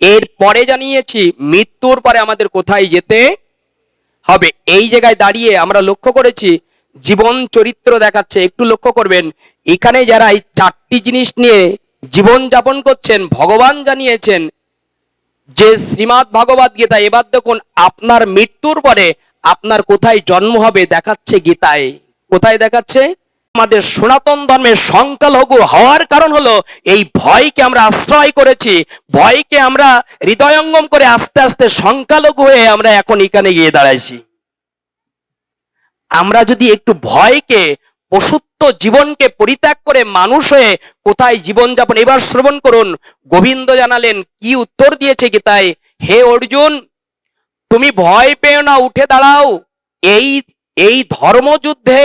এর পরে জানিয়েছি, মৃত্যুর পরে আমাদের কোথায় যেতে হবে। এই জায়গায় দাঁড়িয়ে আমরা লক্ষ্য করেছি, জীবন চরিত্র দেখাচ্ছে। একটু লক্ষ্য করবেন, এখানে যারা এই চারটি জিনিস নিয়ে জীবন যাপন করছেন, ভগবান জানিয়েছেন যে শ্রীমৎ ভগবত গীতা, এবার দেখুন আপনার মৃত্যুর পরে আপনার কোথায় জন্ম হবে দেখাচ্ছে গীতায়। কোথায় দেখাচ্ছে? আমাদের সনাতন ধর্মের সংখ্যালঘু হওয়ার কারণ হলো এই ভয়কে আমরা আশ্রয় করেছি, ভয়কে আমরা হৃদয়ঙ্গম করে আস্তে আস্তে সংখ্যালঘু হয়ে আমরা এখন এখানে গিয়ে দাঁড়াইছি। আমরা যদি একটু ভয়কে পশুত্ব জীবনকে পরিত্যাগ করে মানুষ হয়ে কোথায় জীবনযাপন এবার শ্রবণ করুন। গোবিন্দ জানালেন, কি উত্তর দিয়েছে গীতায়? হে অর্জুন, তুমি ভয় পেও না, উঠে দাঁড়াও। এই এই ধর্মযুদ্ধে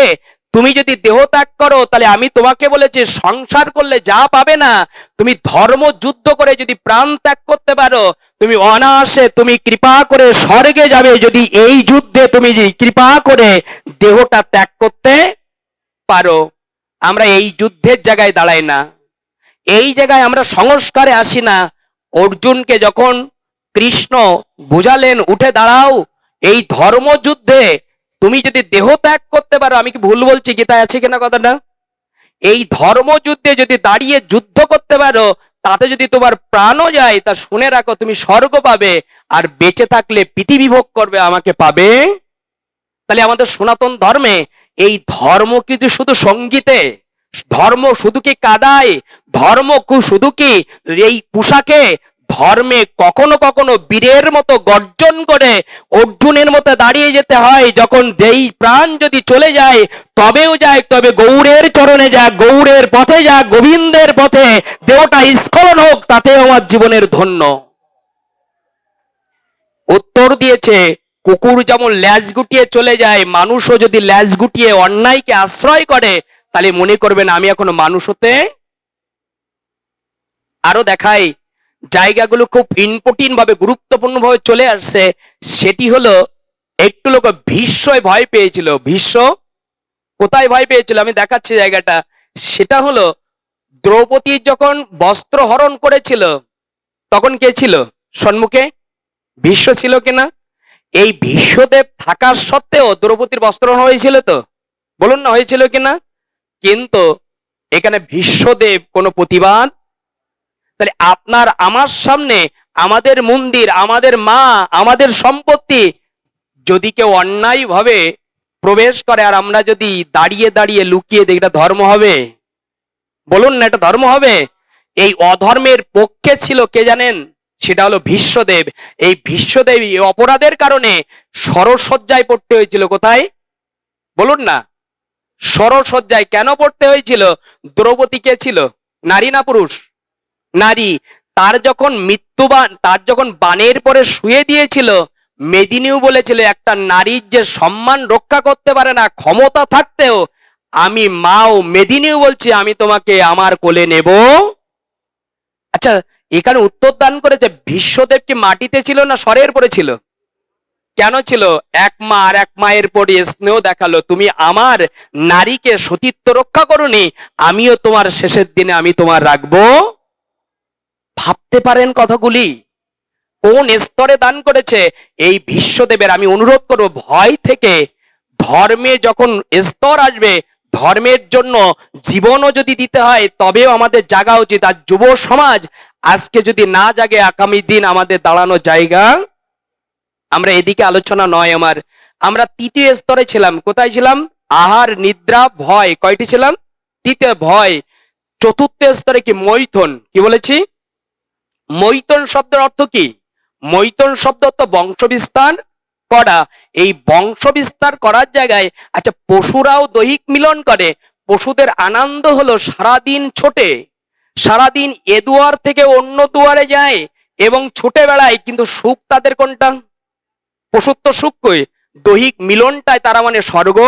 তুমি যদি দেহ ত্যাগ করো, তাহলে আমি তোমাকে বলেছি, সংসার করলে যা পাবে না, তুমি ধর্ম যুদ্ধ করে যদি প্রাণ ত্যাগ করতে পারো, তুমি অনায়াসে তুমি কৃপা করে স্বর্গে যাবে। যদি এই যুদ্ধে তুমি কৃপা করে দেহটা ত্যাগ করতে পারো, আমরা এই যুদ্ধের জায়গায় দাঁড়াই না। এই জায়গায় আমরা সংস্কারে আসি না। অর্জুনকে যখন কৃষ্ণ বুঝালেন, উঠে দাঁড়াও, এই ধর্মযুদ্ধে তুমি যদি দেহ ত্যাগ করতে পারো, আমি কি ভুল বলছি? গীতায় আছে কিনা কথাটা? এই ধর্মযুদ্ধে যদি দাঁড়িয়ে যুদ্ধ করতে পারো, তাতে যদি তোমার প্রাণও যায়, তা শুনে রাখো, তুমি স্বর্গ পাবে। আর বেঁচে থাকলে পৃথিবী ভোগ করবে, আমাকে পাবে? তাহলে আমাদের সনাতন ধর্মে এই ধর্ম কিছু শুধু সঙ্গীতে? ধর্ম শুধু কি কাদায়? ধর্ম শুধু কি এই পোশাকে? ধর্মে কখনো কখনো বীরের মতো গর্জন করে অর্জুনের মতো দাঁড়িয়ে যেতে হয়। যখন যেই প্রাণ যদি চলে যায়, তবেও যায়, তবে গৌরের চরণে যা গৌরের পথে যা গোবিন্দের পথে। দেহটা স্খলন হোক, তাতেও আমার জীবনের ধন্য। উত্তর দিয়েছে, কুকুর যেমন ল্যাজ গুটিয়ে চলে যায়, মানুষও যদি ল্যাজ গুটিয়ে অন্যায়কে আশ্রয় করে, তাহলে মনে করবেন আমি এখনও মানুষ হতে আরও দেখাই জায়গাগুলো খুব ইম্পর্টেন্ট ভাবে গুরুত্বপূর্ণ ভাবে চলে আসছে, সেটি হলো একটু লোক ভীষ্ময় ভয় পেয়েছিল। ভীষ্ম কোথায় ভয় পেয়েছিল? আমি দেখাচ্ছি জায়গাটা। সেটা হলো দ্রৌপদী যখন বস্ত্র হরণ করেছিল, তখন কে ছিল? সম্মুখে ভীষ্ম ছিল কিনা? এই ভীষ্মদেব থাকার সত্ত্বেও দ্রৌপদীর বস্ত্রহরণ হয়েছিল তো? বলুন না, হয়েছিল কিনা? কিন্তু এখানে ভীষ্মদেব কোনো প্রতিবাদ তাহলে আপনার আমার সামনে আমাদের মন্দির, আমাদের মা, আমাদের সম্পত্তি যদি কেউ অন্যায় ভাবে প্রবেশ করে আর আমরা যদি দাঁড়িয়ে দাঁড়িয়ে লুকিয়ে দিই এটা ধর্ম হবে? বলুন না, এটা ধর্ম হবে? এই অধর্মের পক্ষে ছিল কে জানেন? সেটা হলো ভীষ্মদেব। এই ভীষ্মদেব অপরাধের কারণে সরসজ্জায় পড়তে হয়েছিল কোথায়? বলুন না। সরসজ্জায় কেন পড়তে হয়েছিল? দ্রৌপদী কে ছিল? নারী না পুরুষ? নারী, তার যখন মৃত্যুবান তার যখন বানের পরে শুয়ে দিয়েছিল, মেদিনীও বলেছিল, একটা নারীর যে সম্মান রক্ষা করতে পারে না, ক্ষমতা থাকতেও, আমি মাও মেদিনীও বলছি, আমি তোমাকে আমার কোলে নেব। আচ্ছা এখানে উত্তর দান করেছে বিশ্বদেব কি মাটিতে ছিল না স্বরের পরে ছিল? কেন ছিল? এক মা আর এক মায়ের পরে স্নেহ দেখাল, তুমি আমার নারীকে সতীত্ব রক্ষা করনি, আমিও তোমার শেষের দিনে আমি তোমার রাখব। ভাবতে পারেন কথাগুলি। কোন স্তরে দান করেছে? এই বিশ্বদেবের। আমি অনুরোধ করব, ভয় থেকে ধর্মে যখন স্তর আসবে, ধর্মের জন্য জীবনও যদি দিতে হয়, তবেও আমাদের জাগা উচিত। আর যুব সমাজ আজকে যদি না জাগে, আগামী দিন আমাদের দাঁড়ানো জায়গা। আমরা এদিকে আলোচনা নয় আমার। আমরা তৃতীয় স্তরে ছিলাম। কোথায় ছিলাম? আহার, নিদ্রা, ভয়। কয়টি ছিলাম? তৃতীয় ভয়। চতুর্থ স্তরে কি মৈথন? কি বলেছি? মৈতন শব্দের অর্থ কি? মৈতন শব্দ তো বংশ বিস্তার করা। এই বংশ বিস্তার করার জায়গায় আচ্ছা পশুরাও দৈহিক মিলন করে। পশুদের আনন্দ হলো সারাদিন ছোটে। সারাদিন এ দুয়ার থেকে অন্য দুয়ারে যায় এবং ছুটে বেড়ায় কিন্তু সুখ তাদের কোনটা? পশুর তো সুখ কই? দৈহিক মিলনটাই তারা মানে স্বর্গ।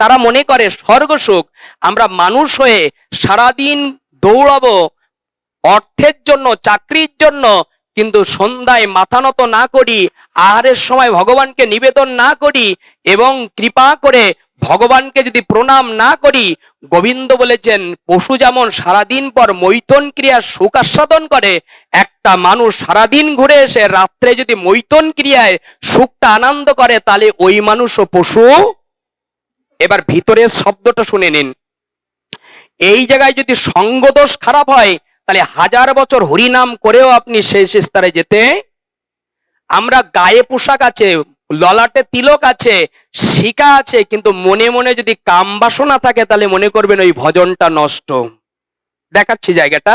তারা মনে করে স্বর্গ সুখ। আমরা মানুষ হয়ে সারাদিন দৌড়াবো অর্থের জন্য, চাকরির জন্য, কিন্তু সন্ধ্যায় মাথা নত না করি, আহারের সময় ভগবানকে নিবেদন না করি এবং কৃপা করে ভগবানকে যদি প্রণাম না করি, গোবিন্দ বলেছেন, পশু যেমন সারাদিন পর মৈথন ক্রিয়ার সুখ আস্বাদন করে, একটা মানুষ সারাদিন ঘুরে এসে রাত্রে যদি মৈথন ক্রিয়ায় সুখটা আনন্দ করে, তাহলে ওই মানুষও পশু? এবার ভিতরের শব্দটা শুনে নিন। এই জায়গায় যদি সঙ্গদোষ খারাপ হয় তাহলে হাজার বছর হরিনাম করেও আপনি শেষ স্তরে যেতে। আমরা গায়ে পোশাক আছে, ললাটে তিলক আছে, শিকা আছে, কিন্তু মনে মনে যদি কাম বাসনা থাকে তাহলে মনে করবেন ওই ভজনটা নষ্ট। দেখাচ্ছি জায়গাটা।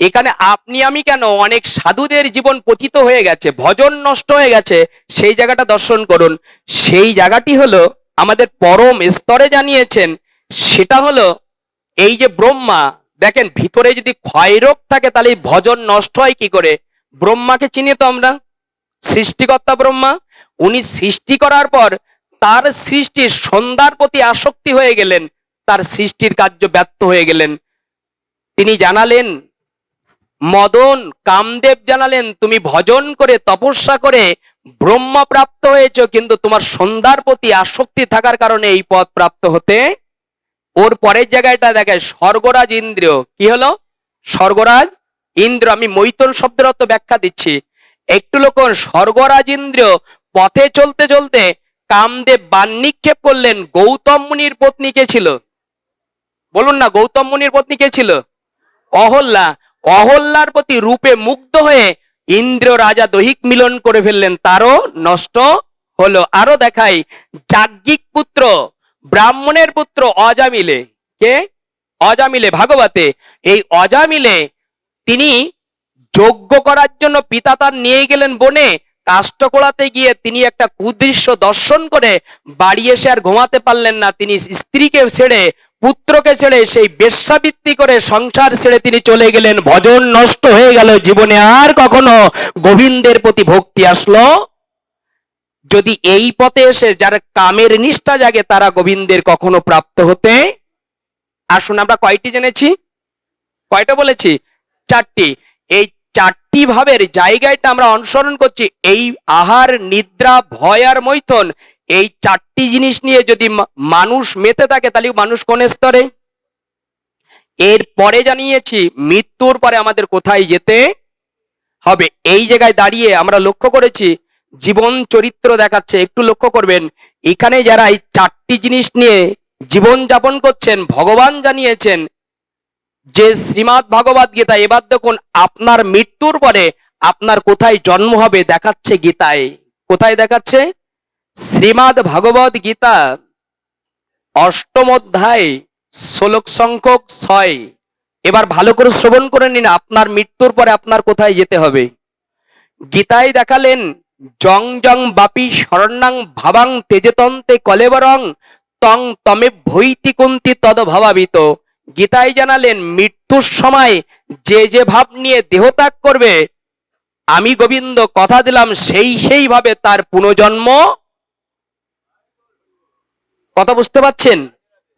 এখানে আপনি আমি কেন? অনেক সাধুদের জীবন পতিত হয়ে গেছে, ভজন নষ্ট হয়ে গেছে, সেই জায়গাটা দর্শন করুন। সেই জায়গাটি হলো আমাদের পরম স্তরে জানিয়েছেন, সেটা হলো এই যে ব্রহ্মা দেখেন, ভিতরে যদি ক্ষয়রোগ থাকে, তাহলে ভজন নষ্ট হয় কি করে? ব্রহ্মাকে চিনি তো আমরা। সৃষ্টিকর্তা ব্রহ্মা, উনি সৃষ্টি করার পর তার সৃষ্টির সন্ধ্যার প্রতি আসক্তি হয়ে গেলেন, তার সৃষ্টির কার্য ব্যর্থ হয়ে গেলেন। তিনি জানালেন, মদন, কামদেব জানালেন, তুমি ভজন করে, তপস্যা করে ব্রহ্ম প্রাপ্ত হয়েছ, কিন্তু তোমার সন্ধ্যার প্রতি আসক্তি থাকার কারণে এই পদ প্রাপ্ত হতে ওর পরের জায়গাটা দেখায় স্বর্গরাজ ইন্দ্র। কি হলো? স্বর্গরাজ ইন্দ্র, আমি মৈতন শব্দের অর্থ ব্যাখ্যা দিচ্ছি। একটু লোক স্বর্গরাজ ইন্দ্র পথে চলতে চলতে কামদেব বান নিক্ষেপ করলেন। গৌতম মুনির পত্নী কে ছিল? বলুন না, গৌতম মুনির পত্নী কে ছিল? অহল্যা। অহল্যার প্রতি রূপে মুগ্ধ হয়ে ইন্দ্র রাজা দৈহিক মিলন করে ফেললেন। তারও নষ্ট হলো। আরও দেখাই, যাজ্ঞিক পুত্র ব্রাহ্মণের পুত্র অজামিলে, কে? অজামিলে ভাগবতে। এই অজামিলে তিনি যজ্ঞ করার জন্য পিতা তার নিয়ে গেলেন বনে কাষ্ঠকোড়াতে গিয়ে তিনি একটা কুদৃশ্য দর্শন করে বাড়ি এসে আর ঘুমাতে পারলেন না। তিনি স্ত্রীকে ছেড়ে, পুত্রকে ছেড়ে সেই বেশ্যাবৃত্তি করে সংসার ছেড়ে তিনি চলে গেলেন। ভজন নষ্ট হয়ে গেল জীবনে। আর কখনো গোবিন্দের প্রতি ভক্তি আসলো যদি এই পথে এসে যার কামের নিষ্ঠা জাগে, তারা গোবিন্দের কখনো প্রাপ্ত হতে? আসুন আমরা কয়টি জেনেছি? কয়টা বলেছি? চারটি। এই চারটি ভাবের জায়গাটা আমরা অনুসরণ করছি। এই আহার, নিদ্রা, ভয় আর মৈথন, এই চারটি জিনিস নিয়ে যদি মানুষ মেতে থাকে, তাহলে মানুষ কোন স্তরে? এর পরে জানিয়েছি, মৃত্যুর পরে আমাদের কোথায় যেতে হবে? এই জায়গায় দাঁড়িয়ে আমরা লক্ষ্য করেছি জীবন চরিত্র দেখাচ্ছে, একটু লক্ষ্য করবেন, এখানে যারা এই চারটি জিনিস নিয়ে জীবন যাপন করছেন, ভগবান জানিয়েছেন, যে শ্রীমৎ ভাগবত গীতা, এবার দেখুন আপনার মৃত্যুর পরে আপনার কোথায় জন্ম হবে দেখাচ্ছে গীতায়। কোথায় দেখাচ্ছে? শ্রীমৎ ভাগবত গীতা, অষ্টম অধ্যায়, শ্লোক সংখ্যক ছয়। এবার ভালো করে শ্রবণ করে নিন, আপনার মৃত্যুর পরে আপনার কোথায় যেতে হবে। গীতায় দেখালেন জং জং বাপি শরণাং ভাবাং তেজতন্তে কলেবরং, তং তমে ভৈতি কুন্তি তদ ভাবাবিত। গীতায় জানালেন, মৃত্যুর সময় যে যে ভাব নিয়ে দেহত্যাগ করবে, আমি গোবিন্দ, কথা দিলাম, সেই সেই ভাবে তার পুনর্জন্ম। কথা বুঝতে পারছেন?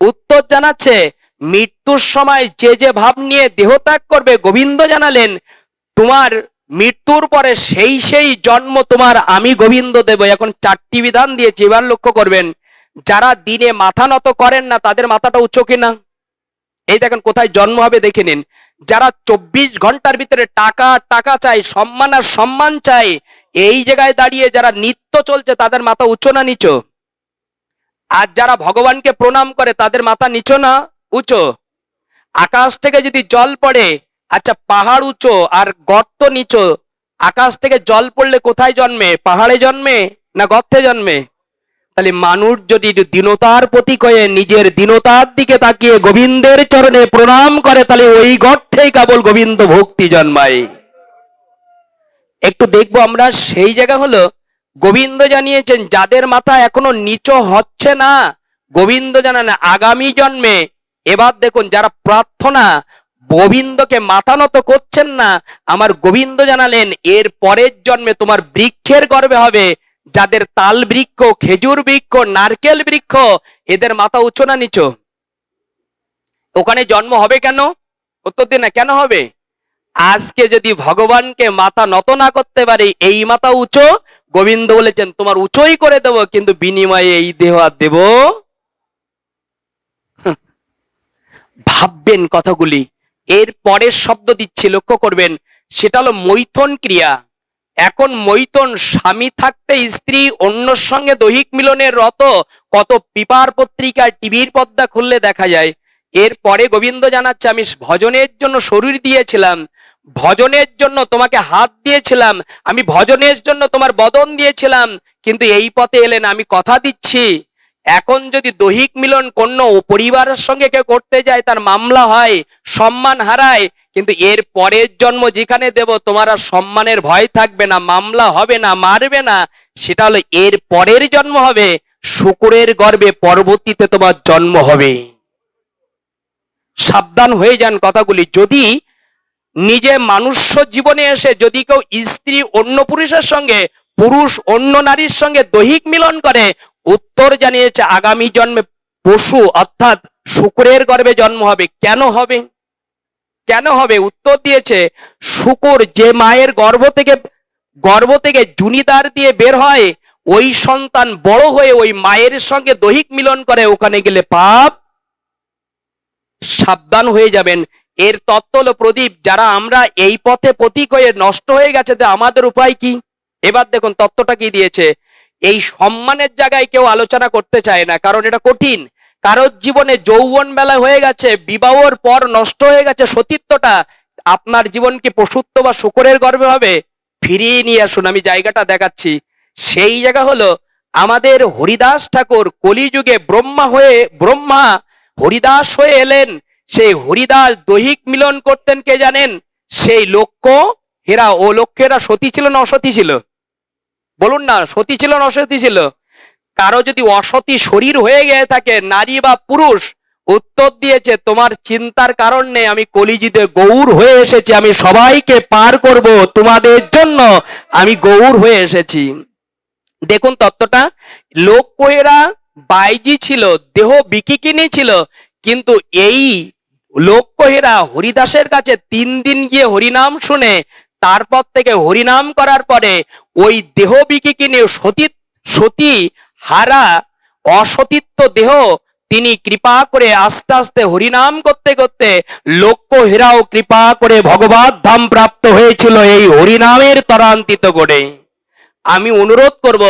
উত্তর জানাচ্ছে, মৃত্যুর সময় যে যে ভাব নিয়ে দেহত্যাগ করবে, গোবিন্দ জানালেন, তোমার মৃত্যুর পরে সেই সেই জন্ম তোমার আমি গোবিন্দ দেব। এখন চারটি বিধান দিয়েছি, এবার লক্ষ্য করবেন, যারা দিনে মাথা নত করেন না, তাদের মাথাটা উঁচু কিনা? এই দেখেন কোথায় জন্ম হবে, দেখে নিন। যারা চব্বিশ ঘণ্টার ভিতরে টাকা টাকা চাই সম্মান আর সম্মান চাই এই জায়গায় দাঁড়িয়ে যারা নিত্য চলছে, তাদের মাথা উঁচু না নিচু? আর যারা ভগবানকে প্রণাম করে, তাদের মাথা নিচু না উঁচু? আকাশ থেকে যদি জল পড়ে আচ্ছা পাহাড় উঁচু আর গর্ত নিচু। আকাশ থেকে জল পড়লে কোথায় জন্মে? পাহাড়ে জন্মে না গর্তে জন্মে? তাহলে মানুষ যদি দীনতার প্রতীক হয়ে নিজের দীনতার দিকে তাকিয়ে গোবিন্দের চরণে প্রণাম করে, তাহলে ওই গর্তেই কেবল গোবিন্দ ভক্তি জন্মায়। একটু দেখব আমরা, সেই জায়গা হলো গোবিন্দ জানিয়েছেন, যাদের মাথা এখনও নিচু হচ্ছে না, গোবিন্দ জানান আগামী জন্মে। এবার দেখুন, যারা প্রার্থনা গোবিন্দকে মাথা নত করছেন না। আমার গোবিন্দ জানালেন, এর পরের জন্মে তোমার বৃক্ষের গর্বে হবে। যাদের তাল বৃক্ষ, খেজুর বৃক্ষ, নারকেল বৃক্ষ, এদের মাথা উঁচু না নিচু? ওখানে জন্ম হবে কেন? উত্তর দিন না, কেন হবে? আজকে যদি ভগবানকে মাথা নত না করতে পারে, এই মাথা উঁচু? গোবিন্দ বলেছেন, তোমার উঁচুই করে দেব, কিন্তু বিনিময়ে এই দেহ আর দেব ভাববেন কথাগুলি। এর পরের শব্দ দিচ্ছি, লক্ষ্য করবেন, সেটা হলো মৈথন ক্রিয়া। এখন মৈথন স্বামী থাকতে স্ত্রী অন্যর সঙ্গে দৈহিক মিলনের রত কত পিপার পত্রিকা টিভির পর্দা খুললে দেখা যায়। এর পরে গোবিন্দ জানাচ্ছে, আমি ভজনের জন্য শরীর দিয়েছিলাম, ভজনের জন্য তোমাকে হাত দিয়েছিলাম, আমি ভজনের জন্য তোমার বদন দিয়েছিলাম, কিন্তু এই পথে এলেন, আমি কথা দিচ্ছি। এখন যদি দৈহিক মিলন কোন পরিবারের সঙ্গে কেউ করতে যায়, তার মামলা হয় সম্মান হারায়, কিন্তু এর পরের জন্ম যেখানে দেব, তোমার সম্মানের ভয় থাকবে না, মামলা হবে না, মারবে না, সেটা হলো এর পরের জন্ম হবে, শুকুরের গর্ভে পরবর্তীতে তোমার জন্ম হবে। সাবধান হয়ে যান কথাগুলি, যদি নিজে মানুষ্য জীবনে এসে যদি কেউ স্ত্রী অন্য পুরুষের সঙ্গে, পুরুষ অন্য নারীর সঙ্গে দৈহিক মিলন করে উত্তর জানিয়েছে, আগামী জন্মে পশু অর্থাৎ শুকুরের গর্ভে জন্ম হবে। কেন হবে? কেন হবে? উত্তর দিয়েছে, শুকুর যে মায়ের গর্ভ থেকে গর্ভ থেকে জুনিদার দিয়ে বের হয়, ওই সন্তান বড় হয়ে ওই মায়ের সঙ্গে দৈহিক মিলন করে। ওখানে গেলে পাপ সাবধান হয়ে যাবেন। এর তত্ত্ব হলো, প্রদীপ, যারা আমরা এই পথে প্রতীক হয়ে নষ্ট হয়ে গেছে আমাদের উপায় কি? এবার দেখুন, তত্ত্বটা কি দিয়েছে এই সম্মানের জায়গায় কেউ আলোচনা করতে চায় না, কারণ এটা কঠিন। কারোর জীবনে যৌবন বেলা হয়ে গেছে, বিবাহর পর নষ্ট হয়ে গেছে সতীত্বটা, আপনার জীবন কি পশুত্ব বা শুকরের গর্বে হবে? ফিরিয়ে নিয়ে আসুন, আমি জায়গাটা দেখাচ্ছি। সেই জায়গা হলো আমাদের হরিদাস ঠাকুর কলিযুগে ব্রহ্মা হয়ে, ব্রহ্মা হরিদাস হয়ে এলেন। সেই হরিদাস দৈহিক মিলন করতেন কে জানেন? সেই লক্ষ্য হেরা, ও লক্ষ্যেরা সতী ছিল না অসতী ছিল? বলুন না, সতী ছিল না অসতী ছিল? কারও যদি অসতী শরীর হয়ে গিয়ে থাকে, নারী বা পুরুষ, উত্তর দিয়েছে, তোমার চিন্তার কারণ আমি কলিজিতে গৌর হয়ে এসেছি, আমি সবাইকে পার করব তোমাদের জন্য, আমি গৌর হয়ে এসেছি। দেখুন তত্ত্বটা লোকেরা বাইজি ছিল, দেহ বিকিকিনি ছিল, কিন্তু এই লোকহেরা হরিদাসের কাছে তিন দিন গিয়ে হরিনাম শুনে তারপর থেকে হরিনাম করার পরে ওই দেহ বিকিকিনি সতী সতী হারা, অসতীত্ব দেহ তিনি কৃপা করে আস্তে আস্তে হরিনাম করতে করতে লক্ষ্য হেরাও কৃপা করে ভগবত ধাম প্রাপ্ত হয়েছিল এই হরিনামের ত্বরান্বিত করে আমি অনুরোধ করব,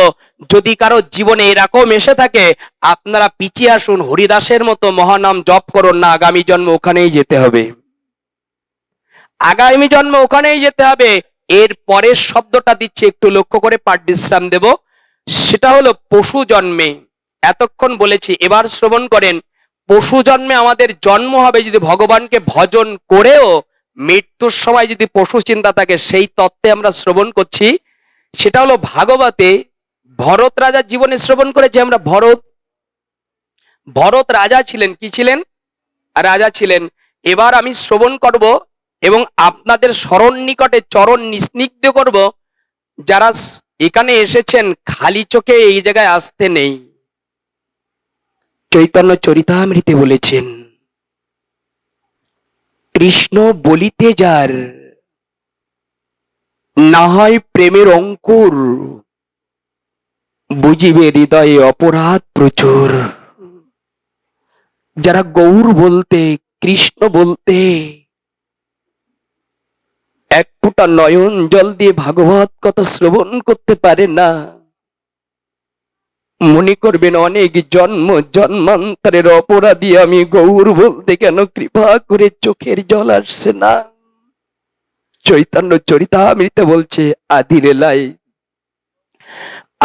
যদি কারও জীবনে এরকম এসে থাকে, আপনারা পিছিয়ে আসুন, হরিদাসের মতো মহানাম জপ করুন না, আগামী জন্ম ওখানেই যেতে হবে। আগামী জন্ম ওখানেই যেতে হবে। এর পরের শব্দটা দিচ্ছে, একটু লক্ষ্য করে পাঠ বিশ্রাম দেব। সেটা হলো পশু জন্মে। এতক্ষণ বলেছি, এবার শ্রবণ করেন। পশু জন্মে আমাদের জন্ম হবে যদি ভগবানকে ভজন করেও মৃত্যুর সময় যদি পশু চিন্তা থাকে, সেই তত্ত্বে আমরা শ্রবণ করছি। সেটা হলো ভাগবতে ভরত রাজার জীবনে শ্রবণ করেছি, আমরা ভরত। ভরত রাজা ছিলেন, কি ছিলেন? রাজা ছিলেন। এবার আমি শ্রবণ করব এবং আপনাদের স্মরণ নিকটে চরণ নিস্নিগ্ধ করব, যারা এখানে এসেছেন খালি চোখে এই জায়গায় আসতে নেই। চৈতন্য চরিতামৃতে বলেছেন, কৃষ্ণ বলিতে যার না হয় প্রেমের অঙ্কুর, বুঝিবে হৃদয়ে অপরাধ প্রচুর। যারা গৌর বলতে, কৃষ্ণ বলতে ফোঁটা নয়ন জল দিয়ে ভাগবত কথা শ্রবণ করতে পারে না। মনে করবেন অনেক জন্ম জন্মান্তরের অপরাধী আমি গৌর বলতে কেন কৃপা করে চোখের জল আসছে না। চৈতন্য চরিতামৃত বলছে আদি লীলায়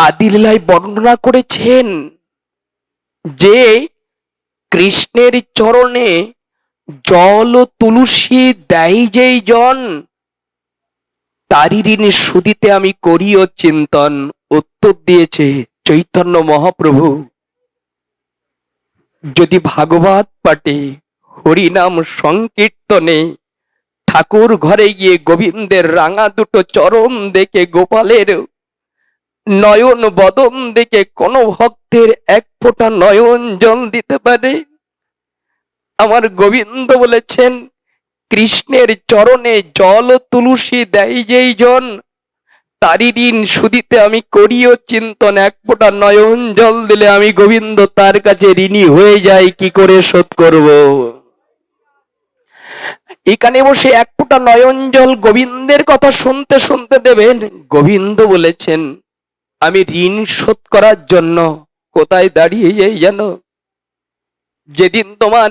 আদি লীলায় বর্ণনা করেছেন যে কৃষ্ণের চরণে জল তুলসী দেয় যেই জন তারি ঋণ সুদিতে আমি করিও চিন্তন। উত্তর দিয়েছে চৈতন্য মহাপ্রভু। যদি ভাগবত পাঠে হরিনাম সংকীর্তনে ঠাকুর ঘরে গিয়ে গোবিন্দের রাঙা দুটো চরণ দেখে গোপালের নয়ন বদন দেখে কোন ভক্তের এক ফোঁটা নয়ন জল দিতে পারে? আমার গোবিন্দ বলেছেন কৃষ্ণের চরণে জল তুলসী দেয় যেই জন তারি ঋণ সুদিতে আমি করিও চিন্তন, এক ফোঁটা নয়ন জল দিলে আমি গোবিন্দ, তার কাছে ঋণী হয়ে যাই, কি করে শোধ করব? এখানে বসে এক ফোঁটা নয়ন জল গোবিন্দের কথা শুনতে শুনতে দেবেন, গোবিন্দ বলেছেন, আমি ঋণ শোধ করার জন্য কোথায় দাঁড়িয়ে যাই জানো? যেদিন তোমার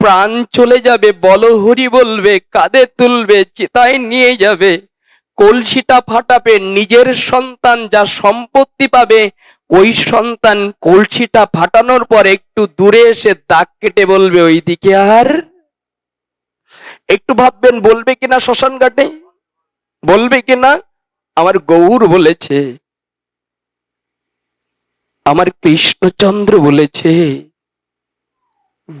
প্রাণ চলে যাবে, বল হরি বলবে, কাঁধে তুলবে, চিতায় নিয়ে যাবে। কলসিটা ফাটাবে, নিজের সন্তান যা সম্পত্তি পাবে, ওই সন্তান কলসিটা ফাটানোর পর একটু দূরে এসে দাগ কেটে বলবে ওই দিকে আর? একটু ভাববেন, বলবে কিনা শ্মশান ঘাটে? বলবে কিনা? আমার গৌর বলেছে। আমার কৃষ্ণচন্দ্র বলেছে।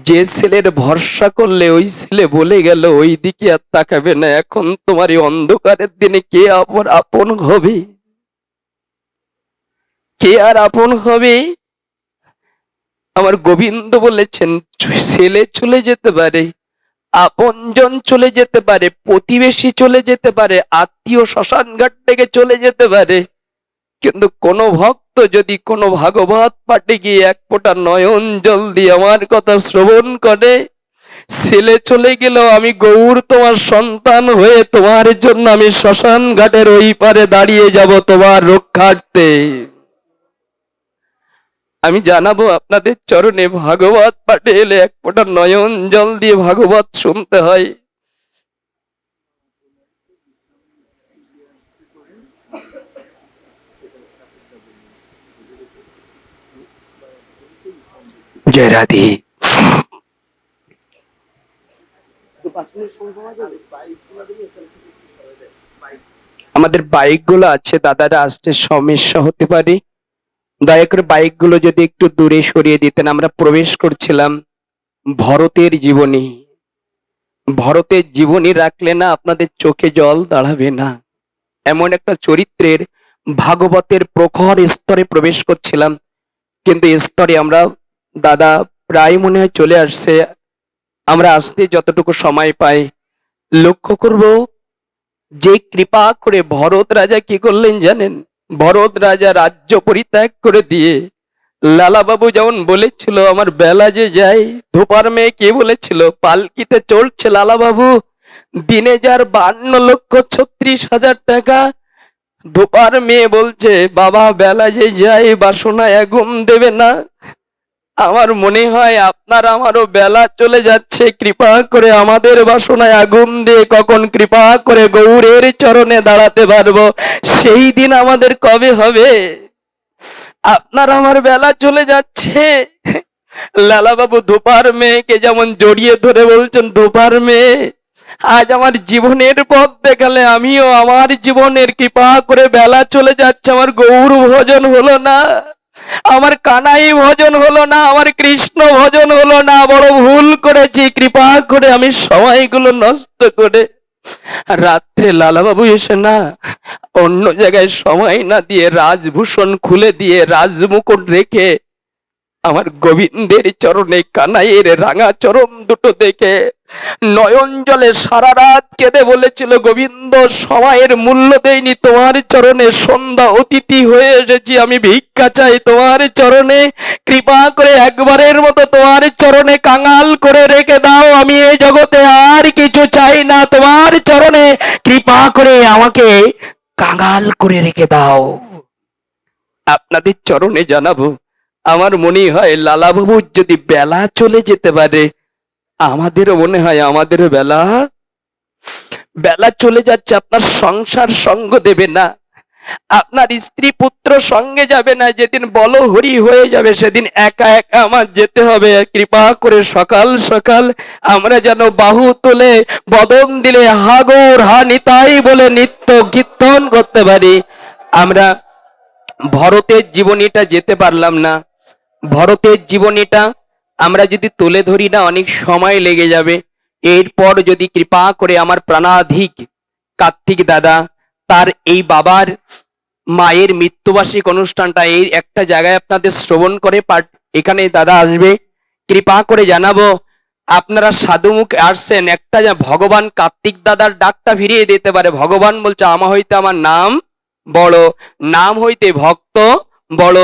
যে ছেলের ভরসা করলে ওই ছেলে বলে গেল, ওই দিকে আর তাকাবে না, এখন তোমার এই অন্ধকারের দিনে কে আপন আপন হবে? কে আর আপন হবে? আমার গোবিন্দ বলেছেন ছেলে চলে যেতে পারে, আপনজন চলে যেতে পারে, প্রতিবেশী চলে যেতে পারে, আত্মীয় শ্মশান ঘাট থেকে চলে যেতে পারে। কিন্তু কোন ভক্ত যদি কোনো ভাগবত পাঠে গিয়ে এক ফোঁটা নয়ন জল দিয়ে আমার কথা শ্রবণ করে, ছেলে চলে গেল আমি গৌর তোমার সন্তান হয়ে তোমার জন্য আমি শ্মশান ঘাটের ওই পারে দাঁড়িয়ে যাব তোমার রক্ষার্থে। আমি জানাব আপনাদের চরণে, ভাগবত পাঠে এলে এক ফোঁটা নয়ন জল দিয়ে ভাগবত শুনতে হয়। জয় রাধে আমাদের বাইকগুলো আছে, দাদারা আসতে সমস্যা হতে পারে। দয়া করে বাইকগুলো যদি একটু দূরে সরিয়ে দিতেন, আমরা প্রবেশ করছিলাম ভরতের জীবনী। ভরতের জীবনী রাখলে না আপনাদের চোখে জল দাঁড়াবে না। এমন একটা চরিত্রের ভাগবতের প্রখর স্তরে প্রবেশ করছিলাম, কিন্তু স্তরে আমরা দাদা প্রায় মনে হয় চলে আসছে। আমরা আসতে যতটুকু সময় পাই। লক্ষ্য করব যে কৃপা করে ভরত রাজা কি করলেন জানেন? ভরত রাজা রাজ্য পরিত্যাগ করে দিয়ে লালাবাবু যেমন বলেছিল, আমার বেলা যে যায়, ধোপার মেয়ে কে বলেছিল, পালকিতে চলছে লালাবাবু। দিনে যার বান্ন লক্ষ ছত্রিশ হাজার টাকা। ধোপার মেয়ে বলছে, বাবা, বেলা যে যায় বাসনায় আগুন দেবে না। আমার মনে হয় আপনার আমারও বেলা চলে যাচ্ছে। কৃপা করে আমাদের বাসনায় আগুন দিয়ে কখন কৃপা করে গৌরের চরণে দাঁড়াতে পারব? সেই দিন আমাদের কবে হবে? আপনার আমার বেলা চলে যাচ্ছে। লালাবাবু ধোপার মেয়েকে যেমন জড়িয়ে ধরে বলছেন ধোপার মেয়ে, আজ আমার জীবনের পথ দেখালে আমিও আমার জীবনের কৃপা করে বেলা চলে যাচ্ছে। আমার গৌর ভোজন হলো না। আমার কানাই ভজন হলো না, আমার কৃষ্ণ ভজন হলো না, বড় ভুল করেছি, কৃপা করে আমি সময়গুলো নষ্ট করে রাত্রে লালাবাবু এসে না, অন্য জায়গায় সময় না দিয়ে রাজভূষণ খুলে দিয়ে রাজমুকুট রেখে আমার গোবিন্দের চরণে কানাইয়ের রাঙা চরম দুটো দেখে নয়ন জলে সারা রাত কেঁদে বলেছিল, গোবিন্দ, সময়ের মূল্য দেয়নি তোমার চরণে। সন্ধ্যা অতিথি হয়ে এসেছি, আমি ভিক্ষা চাই তোমার চরণে। কৃপা করে একবারের মতো তোমার চরণে কাঙাল করে রেখে দাও। আমি এই জগতে আর কিছু চাই না তোমার চরণে। কৃপা করে আমাকে কাঙাল করে রেখে দাও। আপনাদের চরণে জানাব, আমার মনে হয় লালাবাবুর যদি বেলা চলে যেতে পারে আমাদেরও মনে হয়, আমাদেরও বেলা। বেলা চলে যাচ্ছে, আপনার সংসার সঙ্গ দেবে না। আপনার স্ত্রী পুত্র সঙ্গে যাবে না, যেদিন বল হরি হয়ে যাবে, সেদিন একা একা আমার যেতে হবে। কৃপা করে সকাল সকাল আমরা যেন বাহু তুলে, বদন দিলে হাগর হা নিতাই বলে নিত্য কীর্তন করতে পারি। আমরা ভরতের জীবনীটা যেতে পারলাম না। ভরতের জীবনীটা আমরা যদি তুলে ধরি না, অনেক সময় লেগে যাবে। এরপর যদি কৃপা করে আমার প্রাণাধিক কার্তিক দাদা, তার এই বাবার মায়ের মৃত্যুবার্ষিক অনুষ্ঠানটা, এই একটা জায়গায় আপনাদের শ্রবণ করে পাঠ এখানে দাদা আসবে। কৃপা করে জানাব, আপনারা সাধুমুখ আসছেন, একটা ভগবান কার্তিক দাদার ডাকটা ফিরিয়ে দিতে পারে। ভগবান বলছে, আমা হইতে আমার নাম বড়, নাম হইতে ভক্ত বড়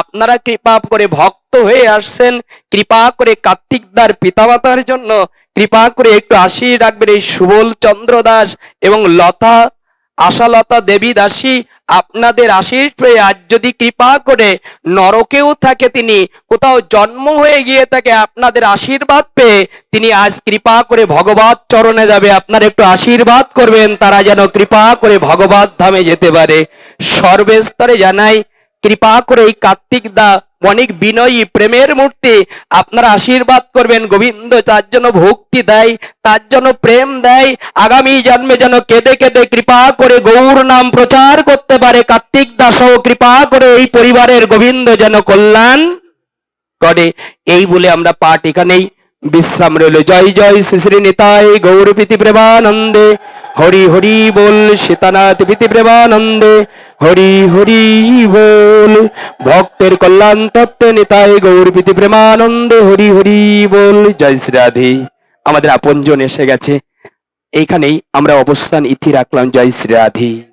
আপনারা কৃপা করে ভক্ত হয়ে আসছেন, কৃপা করে কার্তিকদার পিতামাতার জন্য, কৃপা করে একটু আশি রাখবেন এই সুবল চন্দ্র দাস এবং লতা, আশালতা দেবী দাসী, আপনাদের আশিস পেয়ে আজ যদি কৃপা করে নরকেও থাকে তিনি, কোথাও জন্ম হয়ে গিয়ে থাকে আপনাদের আশীর্বাদ পেয়ে, তিনি আজ কৃপা করে ভগবত চরণে যাবে, আপনার একটু আশীর্বাদ করবেন, তারা যেন কৃপা করে ভগবত ধামে যেতে পারে। সর্বস্তরে জানাই কৃপা করে এই কার্তিক দা অনেক বিনয়ী প্রেমের মূর্তি আপনারা আশীর্বাদ করবেন। গোবিন্দ তার জন্য ভক্তি দেয়, তার জন্য প্রেম দেয়। আগামী জন্মে যেন কেঁদে কেঁদে কৃপা করে গৌর নাম প্রচার করতে পারে। কার্তিক দাসও কৃপা করে এই পরিবারের গোবিন্দ যেন কল্যাণ করে। এই বলে আমরা পাঠ এখানেই বিশ্রাম রইল জয় জয় শ্রী শ্রী গৌর প্রীতি প্রেমানন্দে। হরি হরি বল, সীতানাথ প্রীতি প্রেমানন্দে। হরি হরি বল, ভক্তের কল্যাণ তত্ত্ব নিতাই গৌর প্রীতি প্রেমানন্দে। হরি হরি বল, জয় শ্রী রাধে। আমাদের আপনজন এসে গেছে। এইখানেই আমরা অবস্থান ইতি রাখলাম। জয় শ্রী রাধে।